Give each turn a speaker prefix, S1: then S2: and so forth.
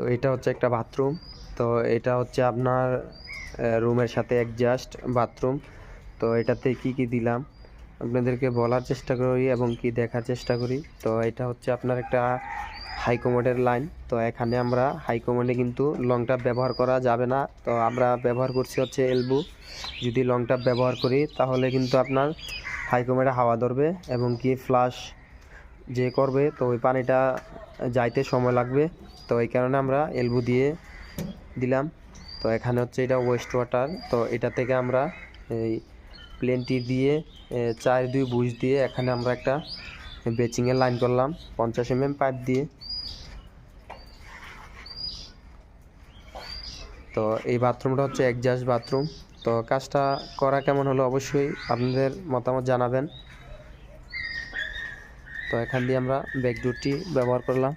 S1: তো এটা হচ্ছে একটা বাথরুম তো এটা হচ্ছে আপনার রুমের সাথে অ্যাডজাস্ট বাথরুম তো এটাতে কি কি দিলাম? আপনাদেরকে বলার চেষ্টা করি এবং কি দেখার চেষ্টা করি। তো এটা হচ্ছে আপনার একটা হাইকমোডের লাইন তো এখানে আমরা হাইকমোডে কিন্তু লং টাপ ব্যবহার করা যাবে না। তো আমরা ব্যবহার করছি হচ্ছে এলবু যদি লং টাপ ব্যবহার করি, তাহলে কিন্তু আপনার হাইকমোডে হাওয়া ধরবে এবং কি ফ্লাশ যে করবে, তো ওই পানিটা যাইতে সময় লাগবে। তো এই কারণে আমরা এলবু দিয়ে দিলাম। তো এখানে হচ্ছে এটা ওয়েস্ট ওয়াটার তো এটা থেকে আমরা এই প্লেনটি দিয়ে চার দুই বুশ দিয়ে এখানে আমরা একটা বেচিংয়ের লাইন করলাম, পঞ্চাশ এম পাইপ দিয়ে। তো এই বাথরুমটা হচ্ছে একজাস্ট বাথরুম তো কাজটা করা কেমন হলো অবশ্যই আপনাদের মতামত জানাবেন। তো এখান দিয়ে আমরা ব্যাকডোরটি ব্যবহার করলাম।